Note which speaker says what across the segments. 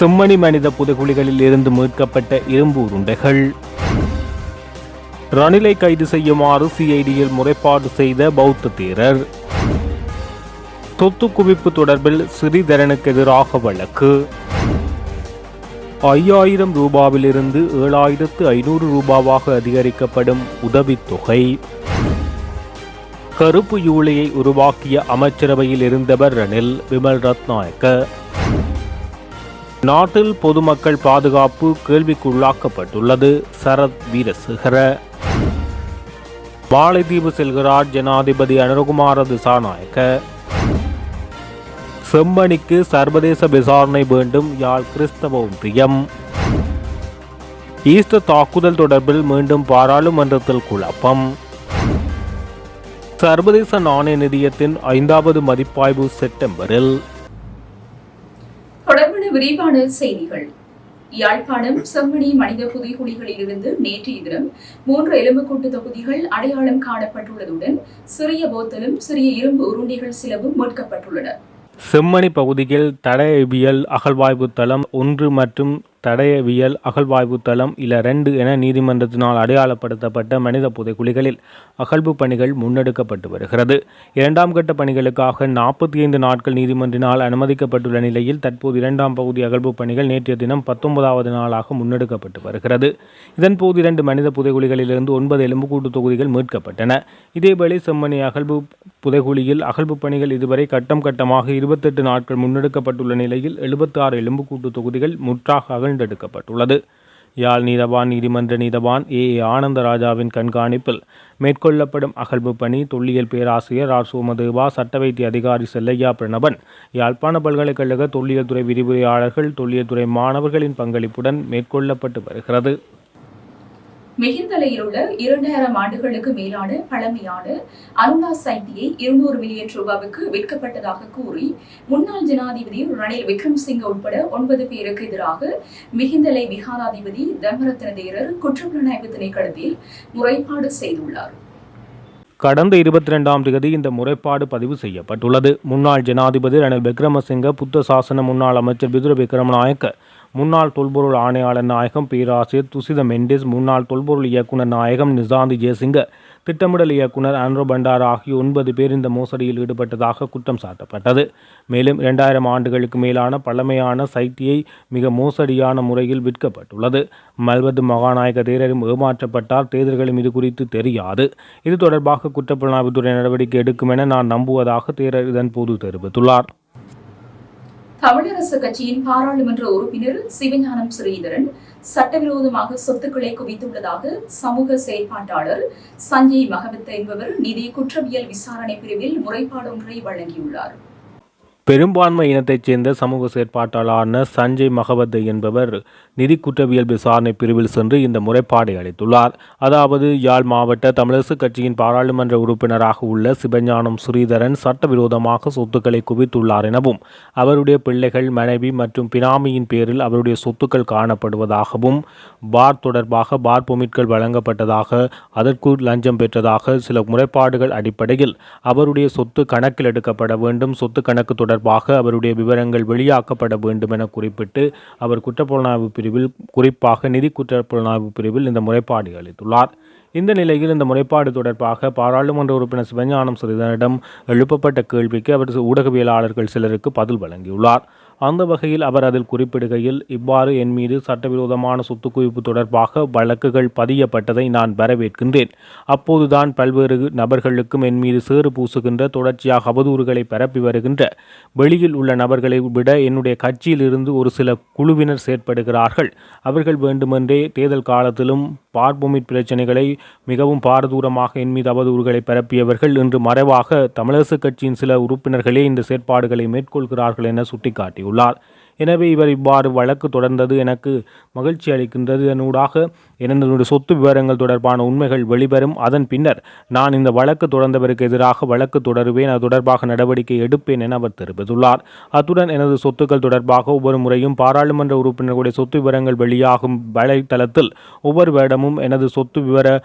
Speaker 1: செம்மணி மனித புதைகுழிகளில் இருந்து மீட்கப்பட்ட இரும்பு உருண்டைகள். ரணிலை கைது செய்யுமாறு சிஐடியில் முறைப்பாடு செய்த பௌத்த தீரர். சொத்து குவிப்பு தொடர்பில் சிறிதரனுக்கு எதிராக வழக்கு. ஐயாயிரம் ரூபாவிலிருந்து ஏழாயிரத்து ஐநூறு ரூபாவாக அதிகரிக்கப்படும் உதவித்தொகை கருப்பு யூழியை உருவாக்கிய அமைச்சரவையில் இருந்தவர் ரணில் விமல் ரத்நாயக்க. நாட்டில் பொதுமக்கள் பாதுகாப்பு கேள்விக்குள்ளாக்கப்பட்டுள்ளது. சரத் வீரசேகர. மாலைதீவு செல்கிறார் ஜனாதிபதி அனுரகுமார திசாநாயக்க. செம்மணிக்கு சர்வதேச விசாரணை வேண்டும் யாழ் கிறிஸ்தவ ஒன்றியம் ஈஸ்டர் தாக்குதல் தொடர்பில் மீண்டும் பாராளுமன்றத்தில் குழப்பம். சர்வதேச நாணய நிதியத்தின் ஐந்தாவது மதிப்பாய்வு செப்டம்பரில்
Speaker 2: விரிவான செய்திகள். யாழ்ப்பாணம் செம்மணி மனித புதைகுழிகளில் இருந்து நேற்றைய தினம் மூன்று எலும்புக்கூட்டு தொகுதிகள் அடையாளம் காணப்பட்டுள்ளதுடன் சிறிய போத்தலும் சிறிய இரும்பு உருண்டைகள் சிலவும் மீட்கப்பட்டுள்ளன.
Speaker 1: செம்மணி பகுதியில் தடயவியல் அகழ்வாய்வு தளம் ஒன்று மற்றும் தடயவியல் அகழ்வாய்வு தளம் இல ரெண்டு என நீதிமன்றத்தினால் அடையாளப்படுத்தப்பட்ட மனித புதைக்குழிகளில் அகழ்வு பணிகள் முன்னெடுக்கப்பட்டு வருகிறது. இரண்டாம் கட்ட பணிகளுக்காக நாற்பத்தி ஐந்து நாட்கள் நீதிமன்றினால் அனுமதிக்கப்பட்டுள்ள நிலையில் தற்போது இரண்டாம் பகுதி அகழ்வு பணிகள் நேற்றைய தினம் பத்தொன்பதாவது நாளாக முன்னெடுக்கப்பட்டு வருகிறது. இதன்போது இரண்டு மனித புதைக்குழிகளிலிருந்து ஒன்பது எலும்புக்கூட்டு தொகுதிகள் மீட்கப்பட்டன. இதேவேளை செம்மணி அகழ்வு புதைகுழியில் அகழ்வு பணிகள் இதுவரை கட்டம் கட்டமாக இருபத்தெட்டு நாட்கள் முன்னெடுக்கப்பட்டுள்ள நிலையில் எழுபத்தி ஆறு எலும்புக்கூட்டு தொகுதிகள் முற்றாக அகழ்ந்தெடுக்கப்பட்டுள்ளது. யாழ் நீதவான் நீதிமன்ற நீதவான் ஏ. ஏ. ஆனந்தராஜாவின் கண்காணிப்பில் மேற்கொள்ளப்படும் அகழ்வு பணி தொல்லியல் பேராசிரியர் ஆர். சோமதேவா சட்ட வைத்திய அதிகாரி செல்லையா பிரணவன் யாழ்ப்பாண பல்கலைக்கழக தொல்லியல் துறை விரிவுரையாளர்கள் தொல்லியல் துறை மாணவர்களின் பங்களிப்புடன் மேற்கொள்ளப்பட்டு வருகிறது.
Speaker 2: மிகிந்தலையில் உள்ள இரண்டாயிரம் ஆண்டுகளுக்கு மேலான பழமையான அருணா சைட்டியை இருநூறு மில்லியன் ரூபாவுக்கு விற்கப்பட்டதாக கூறி முன்னாள் ஜனாதிபதி ரணில் விக்ரம்சிங்க உட்பட ஒன்பது பேருக்கு எதிராக மிகிந்தலை விகாராதிபதி தர்மரத்ன தேரர் குற்றப்புலனாய்வு திணைக்களத்தில் முறைப்பாடு செய்துள்ளார்.
Speaker 1: கடந்த இருபத்தி ரெண்டாம் தேதி இந்த முறைப்பாடு பதிவு செய்யப்பட்டுள்ளது. முன்னாள் ஜனாதிபதி ரணில் விக்ரமசிங்க புத்த சாசன முன்னாள் அமைச்சர் விதுர விக்ரமநாயக்க முன்னாள் தொல்பொருள் ஆணையாளர் நாயகம் பேராசிரியர் துசித மெண்டிஸ் முன்னாள் தொல்பொருள் இயக்குனர் நாயகம் நிசாந்தி ஜெயசிங்க திட்டமிடல் இயக்குனர் ஆண்ட்ரோ பண்டார் ஆகிய ஒன்பது பேர் இந்த மோசடியில் ஈடுபட்டதாக குற்றம் சாட்டப்பட்டது. மேலும் இரண்டாயிரம் ஆண்டுகளுக்கு மேலான பழமையான சைட்டியை மிக மோசடியான முறையில் விற்கப்பட்டுள்ளது. மல்வது மகாநாயக தேரரும் ஏமாற்றப்பட்டார் தேர்தல்களும் இது குறித்து தெரியாது. இது தொடர்பாக குற்றப்புலனாய்வுத்துறை நடவடிக்கை எடுக்கும் என நான் நம்புவதாக தேரர் இதன்போது தெரிவித்துள்ளார்.
Speaker 2: தமிழரசு கட்சியின் பாராளுமன்ற உறுப்பினர் சிவஞானம் ஸ்ரீதரன் சட்டவிரோதமாக சொத்துக்களை குவித்துள்ளதாக சமூக செயற்பாட்டாளர் சஞ்சய் மகவித் என்பவர் நிதி குற்றவியல் விசாரணை பிரிவில் முறைப்பாடு ஒன்றை வழங்கியுள்ளார்.
Speaker 1: பெரும்பான்மை இனத்தைச் சேர்ந்த சமூக செயற்பாட்டாளரான சஞ்சய் மகவத் என்பவர் நிதி குற்றவியல் விசாரணை பிரிவில் சென்று இந்த முறைப்பாடை அளித்துள்ளார். அதாவது யாழ் மாவட்ட தமிழரசு கட்சியின் பாராளுமன்ற உறுப்பினராக உள்ள சிவஞானம் ஸ்ரீதரன் சட்டவிரோதமாக சொத்துக்களை குவித்துள்ளார் எனவும் அவருடைய பிள்ளைகள் மனைவி மற்றும் பினாமியின் பேரில் அவருடைய சொத்துக்கள் காணப்படுவதாகவும் பார் தொடர்பாக பார் பொமிட்கள் வழங்கப்பட்டதாக அதற்கு லஞ்சம் பெற்றதாக சில முறைப்பாடுகள் அடிப்படையில் அவருடைய சொத்து கணக்கில் எடுக்கப்பட வேண்டும் சொத்து கணக்கு தொடர் தொடர்பாக அவருடைய விவரங்கள் வெளியாக்கப்பட வேண்டும் என குறிப்பிட்டு அவர் குற்றப்புலனாய்வு பிரிவில் குறிப்பாக நிதி குற்றப்புலனாய்வு பிரிவில் இந்த முறைப்பாடு அளித்துள்ளார். இந்த நிலையில் இந்த முறைப்பாடு தொடர்பாக பாராளுமன்ற உறுப்பினர் சிவஞானம் சிறிதனிடம் எழுப்பப்பட்ட கேள்விக்கு அவர் ஊடகவியலாளர்கள் சிலருக்கு பதில் வழங்கியுள்ளார். அந்த வகையில் அவர் அதில் குறிப்பிடுகையில் இவ்வாறு என் மீது சட்டவிரோதமான சொத்து குவிப்பு தொடர்பாக வழக்குகள் பதியப்பட்டதை நான் வரவேற்கின்றேன். அப்போதுதான் பல்வேறு நபர்களுக்கும் என் மீது சேறு பூசுகின்ற தொடர்ச்சியாக அவதூறுகளை பரப்பி வருகின்ற வெளியில் உள்ள நபர்களை விட என்னுடைய கட்சியிலிருந்து ஒரு சில குழுவினர் செயற்படுகிறார்கள். அவர்கள் வேண்டுமென்றே தேர்தல் காலத்திலும் பார்பொமிட் பிரச்சனைகளை மிகவும் பாரதூரமாக என் மீது அவதூறுகளை பரப்பியவர்கள் இன்று மறைவாக தமிழரசு கட்சியின் சில உறுப்பினர்களே இந்த செயற்பாடுகளை மேற்கொள்கிறார்கள் என சுட்டிக்காட்டியுள்ளார் எனவே இவர் இவ்வாறு வழக்கு தொடர்ந்தது எனக்கு மகிழ்ச்சி அளிக்கின்றது. இதனூடாக எனது சொத்து விவரங்கள் தொடர்பான உண்மைகள் வெளிவரும். அதன் பின்னர் நான் இந்த வழக்கு தொடர்ந்தவருக்கு எதிராக வழக்கு தொடருவேன். அது தொடர்பாக நடவடிக்கை எடுப்பேன் என அவர் தெரிவித்துள்ளார். அத்துடன் எனது சொத்துக்கள் தொடர்பாக ஒவ்வொரு முறையும் பாராளுமன்ற உறுப்பினர்களுடைய சொத்து விவரங்கள் வெளியாகும் வலைத்தளத்தில் ஒவ்வொரு வருடமும் எனது சொத்து விவர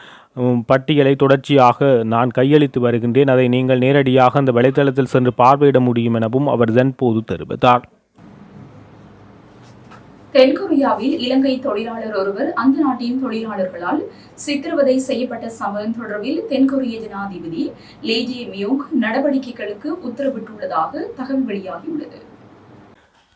Speaker 1: பட்டியலை தொடர்ச்சியாக நான் கையளித்து வருகின்றேன். அதை நீங்கள் நேரடியாக அந்த வலைத்தளத்தில் சென்று பார்வையிட முடியும் எனவும் அவர் இதன்போது தெரிவித்தார்.
Speaker 2: தென்கொரியாவில் இலங்கை தொழிலாளர் ஒருவர் அந்த நாட்டின் தொழிலாளர்களால் சித்திரவதை செய்யப்பட்ட சம்பவம் தொடர்பில் தென்கொரிய ஜனாதிபதி லேஜே மியோங் நடவடிக்கைகளுக்கு உத்தரவிட்டுள்ளதாக தகவல் வெளியாகியுள்ளது.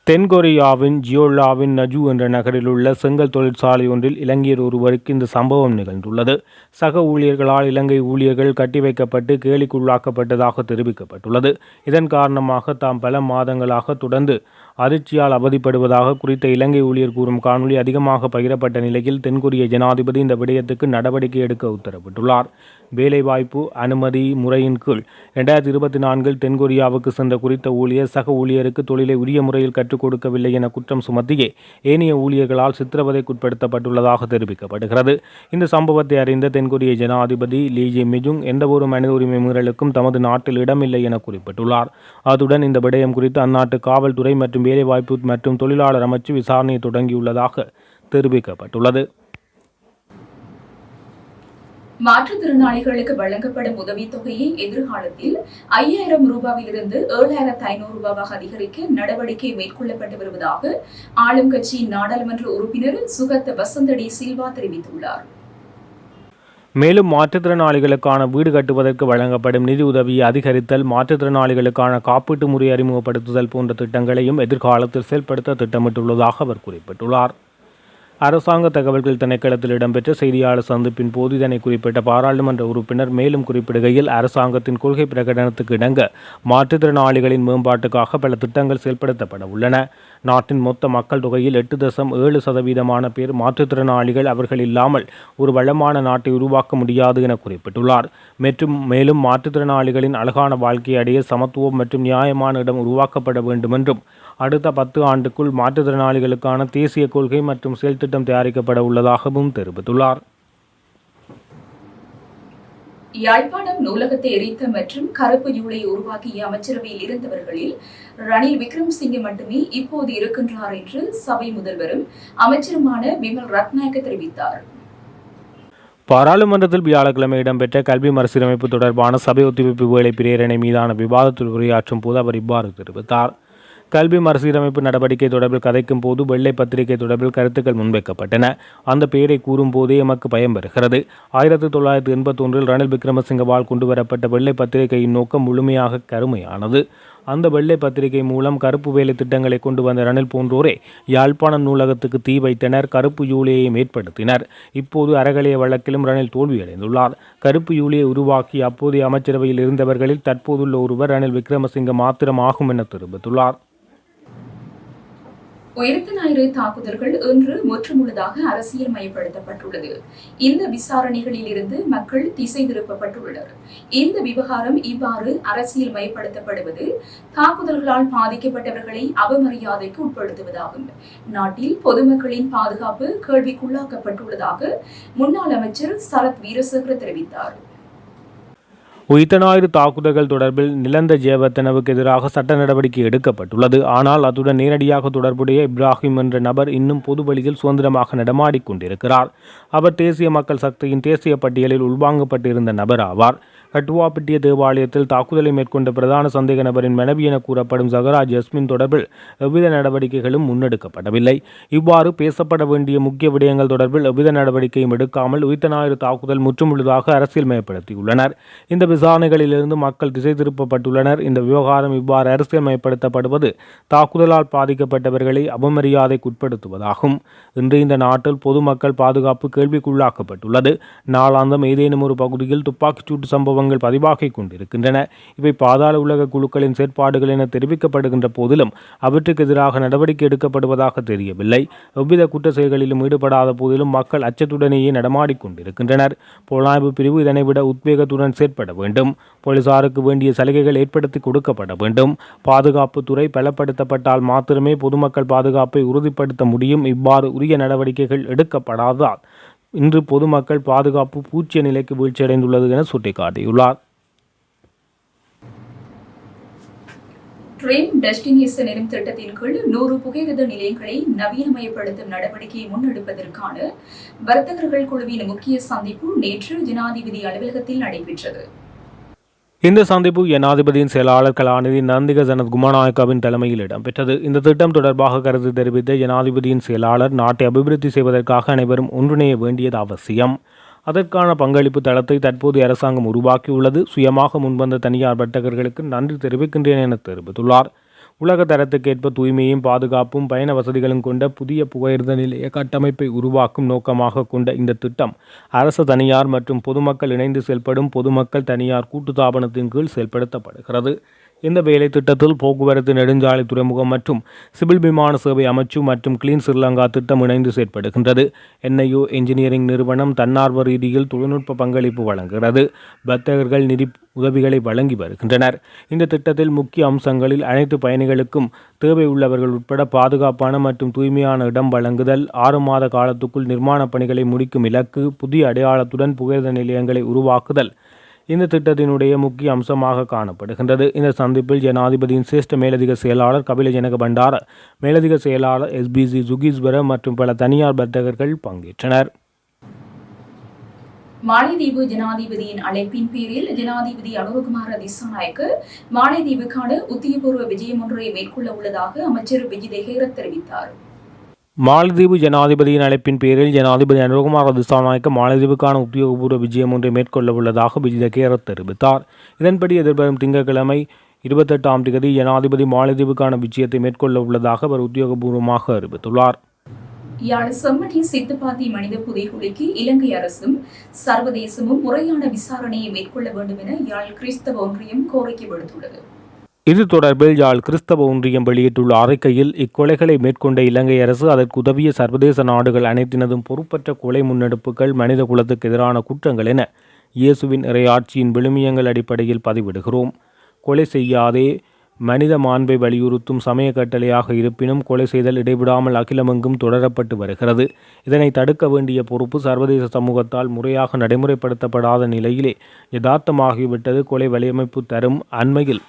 Speaker 1: தென்கொரியாவின் ஜியோலாவின் நஜு என்ற நகரில் உள்ள செங்கல் தொழிற்சாலை ஒன்றில் இலங்கையர் ஒருவருக்கு இந்த சம்பவம் நிகழ்ந்துள்ளது. சக ஊழியர்களால் இலங்கை ஊழியர்கள் கட்டி வைக்கப்பட்டு கேலிக்குள்ளாக்கப்பட்டதாக தெரிவிக்கப்பட்டுள்ளது. இதன் காரணமாக தாம் பல மாதங்களாக தொடர்ந்து அதிர்ச்சியால் அவதிப்படுவதாக குறித்த இலங்கை ஊழியர் கூறும் காணொலி அதிகமாக பகிரப்பட்ட நிலையில் தென்கொரிய ஜனாதிபதி இந்த விடயத்துக்கு நடவடிக்கை எடுக்க உத்தரவிட்டுள்ளார். வேலைவாய்ப்பு அனுமதி முறையின் கீழ் இரண்டாயிரத்தி இருபத்தி நான்கில் தென்கொரியாவுக்கு சென்ற குறித்த ஊழியர் சக ஊழியருக்கு தொழிலை உரிய முறையில் கற்றுக் கொடுக்கவில்லை என குற்றம் சுமத்தியே ஏனைய ஊழியர்களால் சித்திரவதைக்குட்படுத்தப்பட்டுள்ளதாக தெரிவிக்கப்படுகிறது. இந்த சம்பவத்தை அறிந்த தென்கொரிய ஜனாதிபதி லீ ஜே மிஜுங் எந்தவொரு மனித உரிமை மீறலுக்கும் தமது நாட்டில் இடமில்லை என குறிப்பிட்டுள்ளார். அத்துடன் இந்த விடயம் குறித்து அந்நாட்டு காவல்துறை மற்றும் வேலைவாய்ப்பு மற்றும் தொழிலாளர் அமைச்சு விசாரணையை தொடங்கியுள்ளதாக தெரிவிக்கப்பட்டுள்ளது.
Speaker 2: மாற்றுத்திறனாளிகளுக்கு வழங்கப்படும் உதவித்தொகையை எதிர்காலத்தில் ஐயாயிரம் ரூபாவிலிருந்து ஏழாயிரத்து ஐநூறு ரூபாவாக அதிகரிக்க நடவடிக்கை மேற்கொள்ளப்பட்டு வருவதாக ஆளும் கட்சியின் நாடாளுமன்ற உறுப்பினர் சுகத்த வசந்தடி சில்வா தெரிவித்துள்ளார்.
Speaker 1: மேலும் மாற்றுத்திறனாளிகளுக்கான வீடு கட்டுவதற்கு வழங்கப்படும் நிதி உதவியை அதிகரித்தல் மாற்றுத்திறனாளிகளுக்கான காப்பீட்டு முறை அறிமுகப்படுத்துதல் போன்ற திட்டங்களையும் எதிர்காலத்தில் செயல்படுத்த திட்டமிட்டுள்ளதாக அவர் குறிப்பிட்டுள்ளார். அரசாங்க தகவல்கள் திணைக்களத்தில் இடம்பெற்ற செய்தியாளர் சந்திப்பின் போது இதனை குறிப்பிட்ட பாராளுமன்ற உறுப்பினர் மேலும் குறிப்பிடுகையில் அரசாங்கத்தின் கொள்கை பிரகடனத்துக்கு இணங்க மாற்றுத்திறனாளிகளின் மேம்பாட்டுக்காக பல திட்டங்கள் செயல்படுத்தப்பட உள்ளன. நாட்டின் மொத்த மக்கள் தொகையில் எட்டு தசம் ஏழு சதவீதமான பேர் மாற்றுத்திறனாளிகள். அவர்கள் இல்லாமல் ஒரு வளமான நாட்டை உருவாக்க முடியாது என குறிப்பிட்டுள்ளார். மற்றும் மேலும் மாற்றுத்திறனாளிகளின் அழகான வாழ்க்கையை அடைய சமத்துவம் மற்றும் நியாயமான இடம் உருவாக்கப்பட வேண்டும் என்றும் அடுத்த பத்து ஆண்டுக்குள் மாற்றுத்திறனாளிகளுக்கான தேசிய கொள்கை மற்றும் செயல் திட்டம் தயாரிக்கப்பட உள்ளதாகவும் தெரிவித்துள்ளார்.
Speaker 2: யாழ்ப்பாணம் நூலகத்தை எரித்த மற்றும் கருப்பு ஜூலை உருவாக்கிய அமைச்சரவையில் இருந்தவர்களில் ரணில் விக்ரம்சிங்கே மட்டுமே இப்போது இருக்கின்றார் என்று சபை முதல்வரும் அமைச்சருமான பிமல் ரத்நாயக்க தெரிவித்தார்.
Speaker 1: பாராளுமன்றத்தில் வியாழக்கிழமை இடம்பெற்ற கல்வி மறுசீரமைப்பு தொடர்பான சபை ஒத்திவைப்பு வேலை பிரேரணை மீதான விவாதத்தில் உரையாற்றும் போது அவர் இவ்வாறு தெரிவித்தார். கல்வி மறுசீரமைப்பு நடவடிக்கை தொடர்பில் கதைக்கும் போது வெள்ளை பத்திரிகை தொடர்பில் கருத்துக்கள் முன்வைக்கப்பட்டன. அந்த பெயரை கூறும் போதே எமக்கு பயம் வருகிறது. ஆயிரத்தி தொள்ளாயிரத்தி எண்பத்தொன்றில் ரணில் விக்ரமசிங்கவால் கொண்டுவரப்பட்ட வெள்ளை பத்திரிகையின் நோக்கம் முழுமையாக கருமையானது. அந்த வெள்ளை பத்திரிகை மூலம் கருப்பு வேலை திட்டங்களை கொண்டு வந்த ரணில் போன்றோரே யாழ்ப்பாணம் நூலகத்துக்கு தீ வைத்தனர் கருப்பு யூலியையும் ஏற்படுத்தினர். இப்போது அறகலைய வழக்கிலும் ரணில் தோல்வியடைந்துள்ளார். கருப்பு யூலியை உருவாக்கி அப்போதைய அமைச்சரவையில் இருந்தவர்களில் தற்போதுள்ள ஒருவர் ரணில் விக்ரமசிங்க மாத்திரம் ஆகும் என தெரிவித்துள்ளார்.
Speaker 2: உயிர்த்த ஞாயிறு தாக்குதல்கள் இன்று முற்றுமுழுதாக அரசியல் மயப்படுத்தப்பட்டுள்ளது. இந்த விசாரணைகளில் இருந்து மக்கள் திசை திருப்பப்பட்டுள்ளனர். இந்த விவகாரம் இவ்வாறு அரசியல் மயப்படுத்தப்படுவது தாக்குதல்களால் பாதிக்கப்பட்டவர்களை அவமரியாதைக்கு உட்படுத்துவதாகும். நாட்டில் பொதுமக்களின் பாதுகாப்பு கேள்விக்குள்ளாக்கப்பட்டுள்ளதாக முன்னாள் அமைச்சர் சரத் வீரசேகர தெரிவித்தார்.
Speaker 1: உயிர்த்த தாக்குதல்கள் தொடர்பில் நிலந்த ஜேவத்தனவுக்கு எதிராக சட்ட நடவடிக்கை எடுக்கப்பட்டுள்ளது. ஆனால் அத்துடன் நேரடியாக தொடர்புடைய இப்ராஹிம் என்ற நபர் இன்னும் பொது வழியில் சுதந்திரமாக நடமாடிக் கொண்டிருக்கிறார். அவர் தேசிய மக்கள் சக்தியின் தேசிய பட்டியலில் உள்வாங்கப்பட்டிருந்த நபர் ஆவார். கட்டுவாப்பட்டிய தேவாலயத்தில் தாக்குதலை மேற்கொண்ட பிரதான சந்தேக நபரின் மனைவி என கூறப்படும் சகராஜ் ஜஸ்மின் தொடர்பில் எவ்வித நடவடிக்கைகளும் முன்னெடுக்கப்படவில்லை. இவ்வாறு பேசப்பட வேண்டிய முக்கிய விடயங்கள் தொடர்பில் எவ்வித நடவடிக்கையும் எடுக்காமல் உயிர்த்த ஞாயிறு தாக்குதல் முற்றுமுழுதாக அரசியல் மயப்படுத்தியுள்ளனர் இந்த விசாரணைகளிலிருந்து மக்கள் திசை திருப்பப்பட்டுள்ளனர். இந்த விவகாரம் இவ்வாறு அரசியல் மயப்படுத்தப்படுவது தாக்குதலால் பாதிக்கப்பட்டவர்களை அவமரியாதைக்குட்படுத்துவதாகும் இன்று இந்த நாட்டில் பொதுமக்கள் பாதுகாப்பு கேள்விக்குள்ளாக்கப்பட்டுள்ளது. நாளாந்தம் ஏதேனும் ஒரு பகுதியில் துப்பாக்கிச்சூட்டு சம்பவங்கள் பதிவாகிக் கொண்டிருக்கின்றன. இவை பாதாள உலக குழுக்களின் செயற்பாடுகள் என தெரிவிக்கப்படுகின்ற போதிலும் அவற்றுக்கு எதிராக நடவடிக்கை எடுக்கப்படுவதாக தெரியவில்லை. எவ்வித குற்ற செயல்களிலும் ஈடுபடாத போதிலும் மக்கள் அச்சத்துடனேயே நடமாடிக்கொண்டிருக்கின்றனர் புலனாய்வு பிரிவு இதனை விட உத்வேகத்துடன் செயற்பட வேண்டும். போலீசாருக்கு வேண்டிய சலுகைகள் ஏற்படுத்தி கொடுக்கப்பட வேண்டும். பாதுகாப்புத்துறை பலப்படுத்தப்பட்டால் மாத்திரமே பொதுமக்கள் பாதுகாப்பை உறுதிப்படுத்த முடியும். இவ்வாறு உரிய நடவடிக்கைகள் எடுக்கப்படாதால் இன்று பொதுமக்கள் பாதுகாப்பு பூச்சிய நிலைக்கு வீழ்ச்சியடைந்துள்ளது என சுட்டிக்காட்டியுள்ளார்.
Speaker 2: ட்ரீம் டெஸ்டினேஷன் எனும் திட்டத்தின் கீழ் நூறு புகையிரத நிலையங்களை நவீனமயப்படுத்தும் நடவடிக்கையை முன்னெடுப்பதற்கான வர்த்தகர்கள் குழுவின் முக்கிய சந்திப்பு நேற்று ஜனாதிபதி அலுவலகத்தில் நடைபெற்றது.
Speaker 1: இந்த சந்திப்பு ஜனாதிபதியின் செயலாளர் கலாநிதி நந்திக ஜனத் குமாநாயக்காவின் தலைமையில் இடம்பெற்றது. இந்த திட்டம் தொடர்பாக கருத்து தெரிவித்த ஜனாதிபதியின் செயலாளர் நாட்டை அபிவிருத்தி செய்வதற்காக அனைவரும் ஒன்றிணைய வேண்டியது அவசியம். அதற்கான பங்களிப்பு தளத்தை தற்போதைய அரசாங்கம் உருவாக்கியுள்ளது. சுயமாக முன்வந்த தனியார் வர்த்தகர்களுக்கு நன்றி தெரிவிக்கின்றேன் என தெரிவித்துள்ளார். உலக தரத்துக்கேற்ப தூய்மையும் பாதுகாப்பும் பயண வசதிகளும் கொண்ட புதிய புகையிரத நிலைய கட்டமைப்பை உருவாக்கும் நோக்கமாக கொண்ட இந்த திட்டம் அரசு தனியார் மற்றும் பொதுமக்கள் இணைந்து செயல்படும் பொதுமக்கள் தனியார் கூட்டுத்தாபனத்தின் கீழ் செயல்படுத்தப்படுகிறது. இந்த வேலை திட்டத்தில் போக்குவரத்து நெடுஞ்சாலை துறைமுகம் மற்றும் சிவில் விமான சேவை அமைச்சு மற்றும் கிளீன் ஸ்ரீலங்கா திட்டம் இணைந்து செயற்படுகின்றது. என்ஐயோ என்ஜினியரிங் நிறுவனம் தன்னார்வ ரீதியில் தொழில்நுட்ப பங்களிப்பு வழங்குகிறது. வர்த்தகர்கள் நிதி உதவிகளை வழங்கி வருகின்றனர். இந்த திட்டத்தில் முக்கிய அம்சங்களில் அனைத்து பயணிகளுக்கும் தேவை உள்ளவர்கள் உட்பட பாதுகாப்பான மற்றும் தூய்மையான இடம் வழங்குதல் ஆறு மாத காலத்துக்குள் நிர்மாணப் பணிகளை முடிக்கும் இலக்கு புதிய அடையாளத்துடன் புகையிரத நிலையங்களை உருவாக்குதல் இந்த திட்டத்தினுடைய முக்கிய அம்சமாக காணப்படுகின்றது. இந்த சந்திப்பில் ஜனாதிபதியின் சிரேஷ்ட மேலதிக செயலாளர் கபில ஜனக பண்டார மேலதிக செயலாளர் எஸ்பிசி சுகீஸ்வர மற்றும் பல தனியார் வர்த்தகர்கள் பங்கேற்றனர்.
Speaker 2: மாலைதீவு ஜனாதிபதியின் அழைப்பின் பேரில் ஜனாதிபதி அனுரகுமார திசாநாயக்கு மாலைதீவுக்கான உத்தியபூர்வ விஜயம் ஒன்றை மேற்கொள்ள உள்ளதாக அமைச்சர் விஜய் தெஹேரத் தெரிவித்தார்.
Speaker 1: மாலத்தீவு ஜனாதிபதியின் அழைப்பின் பேரில் ஜனாதிபதி அனுகுமார் திசாநாயக்க மாலத்தீவுக்கான உத்தியோகபூர்வ விஜயம் ஒன்றை மேற்கொள்ள உள்ளதாக விஜித கேரத் தெரிவித்தார். இதன்படி எதிர்வரும் திங்கட்கிழமை இருபத்தெட்டாம் தேதி ஜனாதிபதி மாலத்தீவுக்கான விஜயத்தை மேற்கொள்ள உள்ளதாக அவர் உத்தியோகபூர்வமாக அறிவித்துள்ளார்.
Speaker 2: யாழ் செம்மணி சித்துப்பாத்தி மனித புதைகுழிக்கு இலங்கை அரசும் சர்வதேசமும் முறையான விசாரணையை மேற்கொள்ள வேண்டும் என யாழ் கிறிஸ்தவ ஒன்றியம் கோரிக்கை விடுத்துள்ளது.
Speaker 1: இது தொடர்பில் யாழ் கிறிஸ்தவ ஒன்றியம் வெளியிட்டுள்ள அறிக்கையில் இக்கொலைகளை மேற்கொண்ட இலங்கை அரசு அதற்கு உதவிய சர்வதேச நாடுகள் அனைத்தினதும் பொறுப்பற்ற கொலை முன்னெடுப்புகள் மனித குலத்துக்கு எதிரான குற்றங்கள் என இயேசுவின் இறையாட்சியின் விழுமியங்கள் அடிப்படையில் பதிவிடுகிறோம். கொலை செய்யாதே மனித மாண்பை வலியுறுத்தும் சமய கட்டளையாக இருப்பினும் கொலை செய்தல் இடைவிடாமல் அகிலமெங்கும் தொடரப்பட்டு வருகிறது. இதனை தடுக்க வேண்டிய பொறுப்பு சர்வதேச சமூகத்தால் முறையாக நடைமுறைப்படுத்தப்படாத நிலையிலே யதார்த்தமாகிவிட்டது. கொலை வலையமைப்பு தரும் அண்மையில்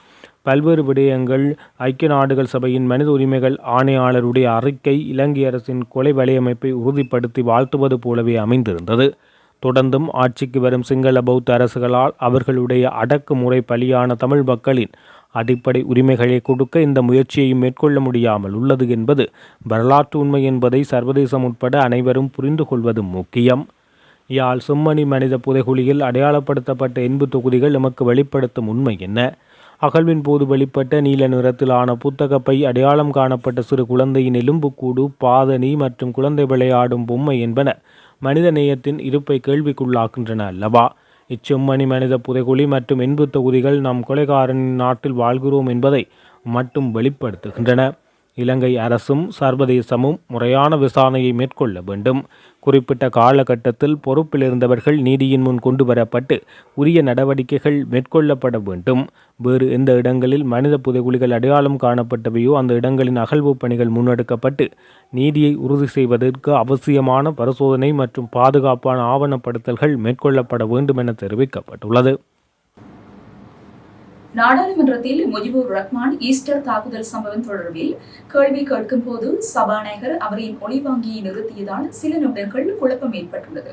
Speaker 1: பல்வேறு விடயங்கள் ஐக்கிய நாடுகள் சபையின் மனித உரிமைகள் ஆணையாளருடைய அறிக்கை இலங்கை அரசின் கொலை வலையமைப்பை உறுதிப்படுத்தி வாழ்த்துவது போலவே அமைந்திருந்தது. தொடர்ந்தும் ஆட்சிக்கு வரும் சிங்கள பௌத்த அரசுகளால் அவர்களுடைய அடக்குமுறை பலியான தமிழ் மக்களின் அடிப்படை உரிமைகளை கொடுக்க இந்த முயற்சியை மேற்கொள்ள முடியாமல் உள்ளது என்பது வரலாற்று உண்மை என்பதை சர்வதேசம் உட்பட அனைவரும் புரிந்து கொள்வது முக்கியம். யாழ் சும்மணி மனித புதைகுழியில் அடையாளப்படுத்தப்பட்ட இன்பு தொகுதிகள் நமக்கு வெளிப்படுத்தும் உண்மை என்ன? அகழ்வின் போது வெளிப்பட்ட நீல நிறத்திலான புத்தகப்பை அடையாளம் காணப்பட்ட சிறு குழந்தையின் எலும்புக்கூடு பாதணி மற்றும் குழந்தை விளையாடும் பொம்மை என்பன மனித நேயத்தின் இருப்பை கேள்விக்குள்ளாக்கின்றன அல்லவா? இச்செம்மணி மனித புதைகுழி மற்றும் என்பு தொகுதிகள் நாம் கொலைகாரனின் நாட்டில் வாழ்கிறோம் என்பதை மட்டும் வெளிப்படுத்துகின்றன. இலங்கை அரசும் சர்வதேசமும் முறையான விசாரணையை மேற்கொள்ள வேண்டும். குறிப்பிட்ட காலகட்டத்தில் பொறுப்பில் இருந்தவர்கள் நீதியின் முன் கொண்டு வரப்பட்டு உரிய நடவடிக்கைகள் மேற்கொள்ளப்பட வேண்டும். வேறு எந்த இடங்களில் மனித புதைகுழிகள் அடையாளம் காணப்பட்டவையோ அந்த இடங்களின் அகழ்வு பணிகள் முன்னெடுக்கப்பட்டு நீதியை உறுதி செய்வதற்கு அவசியமான பரிசோதனை மற்றும் பாதுகாப்பான ஆவணப்படுத்தல்கள் மேற்கொள்ளப்பட வேண்டும் என தெரிவிக்கப்பட்டுள்ளது.
Speaker 2: நாடாளுமன்றத்தில் முஜிபுர் ரஹ்மான் ஈஸ்டர் தாக்குதல் சம்பவம் தொடர்பில் கேள்வி கேட்கும் போது சபாநாயகர் அவரின் ஒளிவாங்கியை நிறுத்தியதால் சில நிமிடங்கள் குழப்பம் ஏற்பட்டுள்ளது.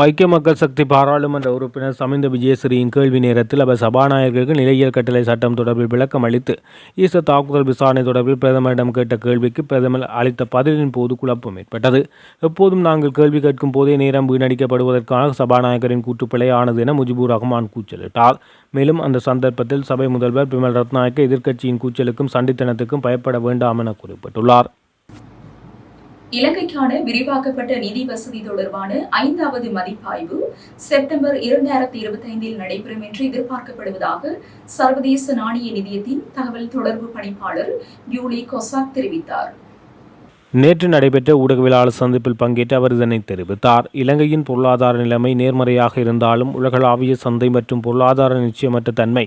Speaker 1: ஐக்கிய மக்கள் சக்தி பாராளுமன்ற உறுப்பினர் சமிந்த விஜயஸ்ரீயின் கேள்வி நேரத்தில் அவர் சபாநாயகருக்கு நிலையியல் கட்டளை சட்டம் தொடர்பில் விளக்கம் அளித்து ஈஸ்டர் தாக்குதல் விசாரணை தொடர்பில் பிரதமரிடம் கேட்ட கேள்விக்கு பிரதமர் அளித்த பதிலின் போது குழப்பம் ஏற்பட்டது. எப்போதும் நாங்கள் கேள்வி கேட்கும் போதே நேரம் வீணடிக்கப்படுவதற்கான சபாநாயகரின் கூட்டுப்பிழை ஆனது என முஜிபுர் ரஹ்மான் கூச்சலிட்டார். மேலும் அந்த சந்தர்ப்பத்தில் சபை முதல்வர் பிமல் ரத்நாயக்க எதிர்க்கட்சியின் கூச்சலுக்கும் சண்டித்தனத்துக்கும் பயப்பட வேண்டாம் என குறிப்பிட்டுள்ளார்.
Speaker 2: இலங்கைக்கான விரிவாக்கப்பட்ட நிதி வசதி தொடர்பான ஐந்தாவது மதிப்பாய்வு செப்டம்பர் இரண்டாயிரத்தி இருபத்தி ஐந்தில் நடைபெறும் என்று எதிர்பார்க்கப்படுவதாக சர்வதேச நாணய நிதியத்தின் தகவல் தொடர்பு பணிப்பாளர் யூலி கொசாக் தெரிவித்தார்.
Speaker 1: நேற்று நடைபெற்ற ஊடகவியலாளர் சந்திப்பில் பங்கேற்று அவர் இதனை தெரிவித்தார். இலங்கையின் பொருளாதார நிலைமை நேர்மறையாக இருந்தாலும் உலகளாவிய சந்தை மற்றும் பொருளாதார நிச்சயமற்ற தன்மை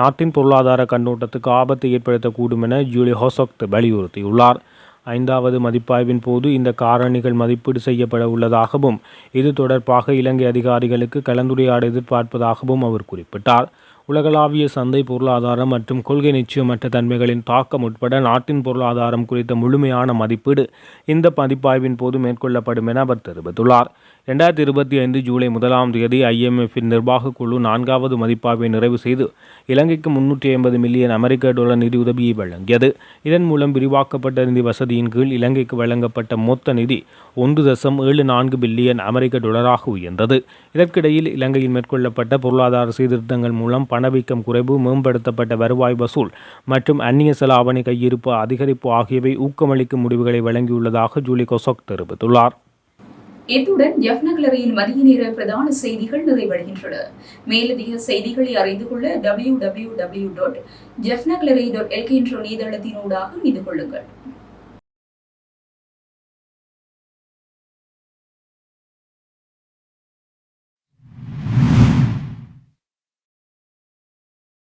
Speaker 1: நாட்டின் பொருளாதார கண்ணோட்டத்துக்கு ஆபத்தை ஏற்படுத்தக்கூடும் என ஜூலி ஹோசோக் வலியுறுத்தியுள்ளார். ஐந்தாவது மதிப்பாய்வின் போது இந்த காரணிகள் மதிப்பீடு செய்யப்பட உள்ளதாகவும் இது தொடர்பாக இலங்கை அதிகாரிகளுக்கு கலந்துரையாட எதிர்பார்ப்பதாகவும் அவர் குறிப்பிட்டார். உலகளாவிய சந்தை பொருளாதாரம் மற்றும் கொள்கை நிச்சயமற்ற தன்மைகளின் தாக்கம் உட்பட நாட்டின் பொருளாதாரம் குறித்த முழுமையான மதிப்பீடு இந்த மதிப்பாய்வின் போது மேற்கொள்ளப்படும் என அவர் தெரிவித்துள்ளார். ரெண்டாயிரத்தி இருபத்தி ஐந்து ஜூலை முதலாம் தேதி ஐஎம்எஃப்பின் நிர்வாக குழு நான்காவது மதிப்பாய்வை நிறைவு செய்து இலங்கைக்கு முன்னூற்றி ஐம்பது மில்லியன் அமெரிக்க டாலர் நிதியுதவியை வழங்கியது. இதன் மூலம் விரிவாக்கப்பட்ட நிதி வசதியின் கீழ் இலங்கைக்கு வழங்கப்பட்ட மொத்த நிதி ஒன்று தசம் ஏழு நான்கு பில்லியன் அமெரிக்க டாலராக உயர்ந்தது. இதற்கிடையில் இலங்கையில் மேற்கொள்ளப்பட்ட பொருளாதார சீர்திருத்தங்கள் மூலம் பணவீக்கம் குறைவு மேம்படுத்தப்பட்ட வருவாய் வசூல் மற்றும் அந்நிய செலாவணி கையிருப்பு அதிகரிப்பு ஆகியவை ஊக்கமளிக்கும் முடிவுகளை வழங்கியுள்ளதாக ஜூலி கொசோக் தெரிவித்துள்ளார்.
Speaker 2: இத்துடன் ஜெஃப்னக்லரியின் மதிய நேர பிரதான செய்திகள் நிறைவடைகின்றன. மேலதிக செய்திகளை அறிந்து கொள்ள W W W dot jaffnagallery dot LK என்ற இணையதளத்தினூடாக இணைந்து கொள்ளுங்கள்.